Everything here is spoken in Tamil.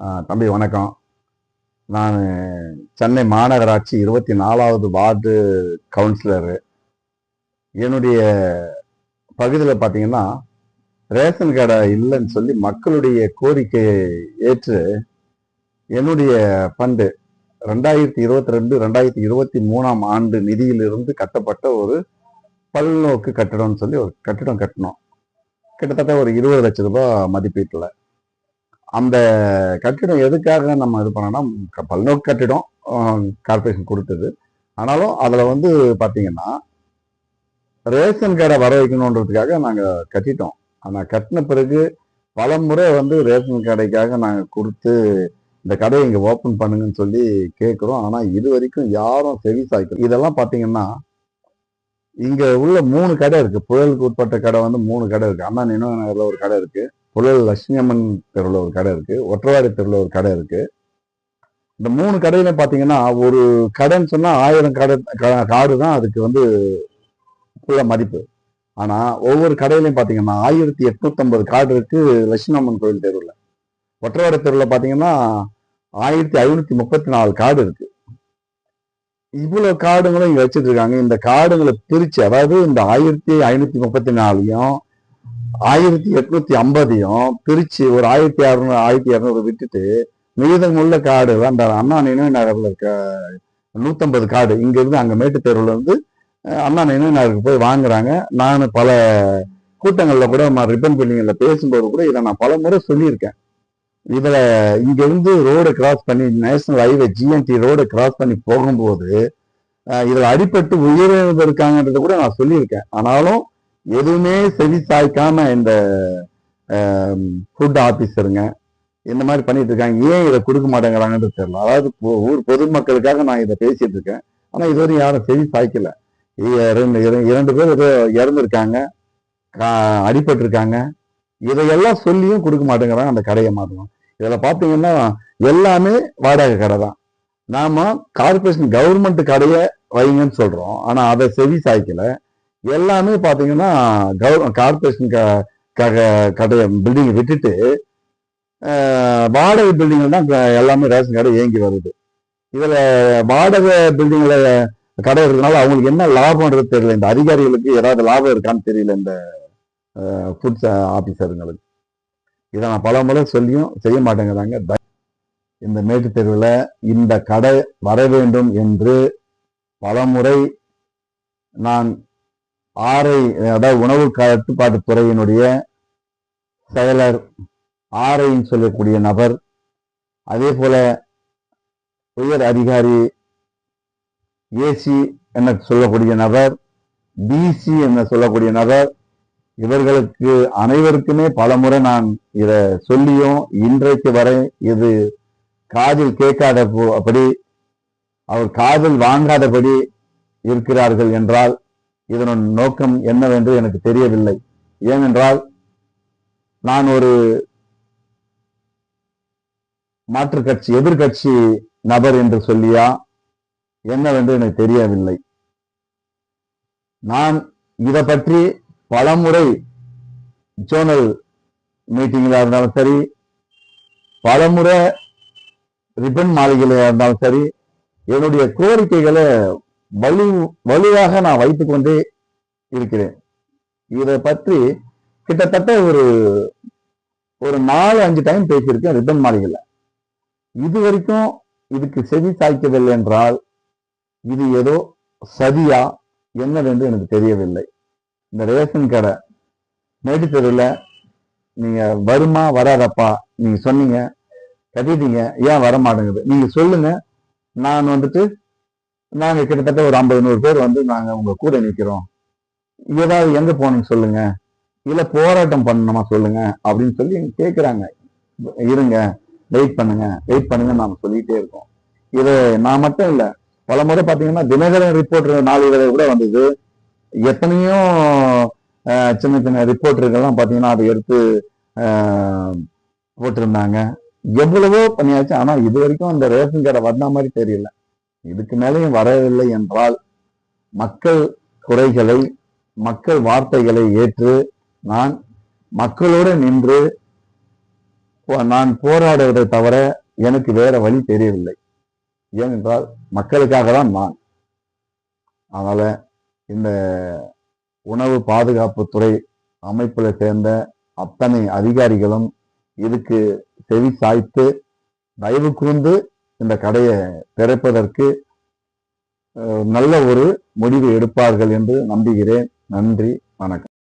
தம்பி வணக்கம். நான் சென்னை மாநகராட்சி இருபத்தி நாலாவது வார்டு கவுன்சிலரு. என்னுடைய பகுதியில் பார்த்தீங்கன்னா ரேஷன் கடை இல்லைன்னு சொல்லி மக்களுடைய கோரிக்கையை ஏற்று என்னுடைய ஃபண்டு ரெண்டாயிரத்தி இருபத்தி ரெண்டு ரெண்டாயிரத்தி இருபத்தி மூணாம் ஆண்டு நிதியிலிருந்து கட்டப்பட்ட ஒரு பல்நோக்கு கட்டடம்னு சொல்லி ஒரு கட்டிடம் கட்டினோம். கிட்டத்தட்ட ஒரு இருபது லட்ச ரூபாய் மதிப்பீட்டில். அந்த கட்டிடம் எதுக்காக நம்ம இது பண்ணோம்னா க- பல்நோக்கு கட்டிடம் கார்பரேஷன் கொடுத்தது. ஆனாலும் அதில் வந்து பார்த்தீங்கன்னா ரேஷன் கடை வர வைக்கணுன்றதுக்காக நாங்கள் கட்டிட்டோம். ஆனால் கட்டின பிறகு பல முறை வந்து ரேஷன் கடைக்காக நாங்கள் கொடுத்து இந்த கடையை இங்கே ஓப்பன் பண்ணுங்கன்னு சொல்லி கேட்குறோம். ஆனால் இது வரைக்கும் யாரும் செவி சாய்க்கல இதெல்லாம் பார்த்தீங்கன்னா இங்கே உள்ள மூணு கடை இருக்குது புயலுக்கு உட்பட்ட கடை வந்து மூணு கடை இருக்குது அண்ணா நினைவு நகரில் ஒரு கடை இருக்குது புழல் லட்சுமி அம்மன் தெருவில் ஒரு கடை இருக்குது ஒற்றவாடி தெருவில் ஒரு கடை இருக்குது இந்த மூணு கடையில பார்த்தீங்கன்னா ஒரு கடைன்னு சொன்னால் ஆயிரம் கடை காடு தான் அதுக்கு வந்து உள்ள மதிப்பு. ஆனால் ஒவ்வொரு கடையிலையும் பார்த்தீங்கன்னா ஆயிரத்தி எட்நூத்தம்பது காடு இருக்கு லட்சுமி அம்மன் கோயில் தெருவில். ஒற்றவாடி தெருவில் பார்த்தீங்கன்னா ஆயிரத்தி ஐநூத்தி முப்பத்தி நாலு காடு இருக்கு. இவ்வளோ காடுங்களும் இங்கே வச்சிட்டு இருக்காங்க. இந்த காடுங்களை பிரித்து அதாவது இந்த ஆயிரத்தி ஐநூற்றி முப்பத்தி நாலையும் ஆயிரத்தி எட்நூத்தி ஐம்பதையும் பிரிச்சு ஒரு ஆயிரத்தி அறுநூறு ஆயிரத்தி இரநூறு விட்டுட்டு மீதமுள்ள காடு அந்த அண்ணா நினைவு நகர்ல இருக்க நூத்தம்பது காடு. இங்க இருந்து அங்க மேட்டு தெருவுல இருந்து அண்ணா நினைவு நகருக்கு போய் வாங்குறாங்க. நான் பல கூட்டங்களில் கூட ரிப்பன் பில்டிங்ல பேசும்போது கூட இதை நான் பல முறை சொல்லியிருக்கேன். இதுல இங்க இருந்து ரோடு கிராஸ் பண்ணி national highway GNT road cross பண்ணி போகும்போது இதில் இதுல அடிபட்டு உயிரிழந்திருக்காங்கன்றது கூட நான் சொல்லியிருக்கேன். ஆனாலும் எதுவுமே செவி சாய்க்காம இந்த ஃபுட் ஆபீசருங்க இந்த மாதிரி பண்ணிட்டு இருக்காங்க. ஏன் இதை கொடுக்க மாட்டேங்கிறாங்கன்றது தெரியல. அதாவது பொ- ஊர் பொதுமக்களுக்காக நான் இதை பேசிட்டு இருக்கேன். ஆனா இதுவரை யாரும் செவி சாய்க்கல. இரண்டு ரெண்டு இரண்டு பேர் ஏதோ இறந்துருக்காங்க. அடிபட்டிருக்காங்க. இதையெல்லாம் சொல்லியும் கொடுக்க மாட்டேங்கிறாங்க அந்த கடையை மாற்றணும் இதில் பார்த்தீங்கன்னா எல்லாமே வாடகை கடை தான். நாம கார்பரேஷன் கவர்மெண்ட் கடையை வைங்கன்னு சொல்றோம். ஆனா அதை செவி சாய்க்கலை. எல்லாமே பார்த்தீங்கன்னா கவர் கார்பரேஷன் க- க- கடை பில்டிங்கை விட்டுட்டு வாடகை பில்டிங்கில் தான் எல்லாமே ரேஷன் கடை இயங்கி வருது. இதில் வாடகை பில்டிங்கில் கடை இருக்கிறதுனால அவங்களுக்கு என்ன லாபம்ன்றது தெரியல. இந்த அதிகாரிகளுக்கு ஏதாவது லாபம் இருக்கான்னு தெரியல இந்த ஃபுட்ஸ் ஆஃபீஸருங்களுக்கு இதை நான் பல முறை சொல்லியும் செய்ய மாட்டேங்கிறாங்க. இந்த மேட்டு தெருவில் இந்த கடை வர வேண்டும் என்று பலமுறை நான் ஆரை அதாவது உணவு கட்டுப்பாட்டு துறையினுடைய செயலர் ஆரைன்னு சொல்லக்கூடிய நபர் அதே போல உயர் அதிகாரி ஏசி என சொல்லக்கூடிய நபர் பிசி என சொல்லக்கூடிய நபர் இவர்களுக்கு அனைவருக்குமே பலமுறை நான் இதை சொல்லியும் இன்றைக்கு வரை இது காதில் கேட்காத போ- அப்படி அவர் காதில் வாங்காதபடி இருக்கிறார்கள் என்றால் இதனுடைய நோக்கம் என்னவென்று எனக்கு தெரியவில்லை. ஏனென்றால் நான் ஒரு மாற்று கட்சி எதிர்கட்சி நபர் என்று சொல்லியா? என்னவென்று எனக்கு தெரியவில்லை. நான் இதை பற்றி பலமுறை ஜோனல் மீட்டிங்கில் இருந்தாலும் சரி பலமுறை ரிப்பன் மாளிகையில் இருந்தாலும் சரி என்னுடைய கோரிக்கைகளை வலு வலுவாக நான் வைத்துக்கொண்டே இருக்கிறேன். இதை பற்றி கிட்டத்தட்ட ஒரு ஒரு நாலு அஞ்சு டைம் பேசியிருக்கேன் ரிப்பன் மாளிகையில். இது வரைக்கும் இதுக்கு செவி சாய்க்கவில்லை என்றால் இது ஏதோ சதியா என்னவென்று எனக்கு தெரியவில்லை. இந்த ரேஷன் கடை மேட்டுத்தெருவில் நீங்க வருமா வராதப்பா? நீங்க சொன்னீங்க கட்டிட்டீங்க ஏன் வர மாட்டேங்குது நீங்க சொல்லுங்க. நான் வந்துட்டு நாங்க கிட்டத்தட்ட ஒரு ஐம்பது நூறு பேர் வந்து நாங்க உங்க கூட நிக்கிறோம். ஏதாவது எங்க போனீங்க சொல்லுங்க. இல்ல போராட்டம் பண்ணணுமா சொல்லுங்க அப்படின்னு சொல்லி கேக்குறாங்க. இருங்க வெயிட் பண்ணுங்க வெயிட் பண்ணுங்க நாம சொல்லிட்டே இருக்கோம். இது நான் மட்டும் இல்ல பல முறை பாத்தீங்கன்னா தினகரன் ரிப்போர்ட் நாளிதழ கூட வந்தது. எத்தனையோ சின்ன சின்ன ரிப்போர்ட்டர்கள்லாம் பாத்தீங்கன்னா அதை எடுத்து போட்டிருந்தாங்க. எவ்வளவோ பண்ணியாச்சு. ஆனா இது வரைக்கும் அந்த ரேஷன் கடை வந்த மாதிரி தெரியல. இதுக்கு மேலேயும் வரவில்லை என்றால் மக்கள் குறைகளை மக்கள் வார்த்தைகளை ஏற்று நான் மக்களோடு நின்று போ- நான் போராடுவதை தவிர எனக்கு வேற வழி தெரியவில்லை. ஏனென்றால் மக்களுக்காக தான் நான். அதனால இந்த உணவு பாதுகாப்புத்துறை அமைப்பில் சேர்ந்த அத்தனை அதிகாரிகளும் இதுக்கு செவி சாய்த்து தயவு கூர்ந்து இந்த கடையை திறப்பதற்கு நல்ல ஒரு முடிவு எடுப்பார்கள் என்று நம்புகிறேன். நன்றி வணக்கம்.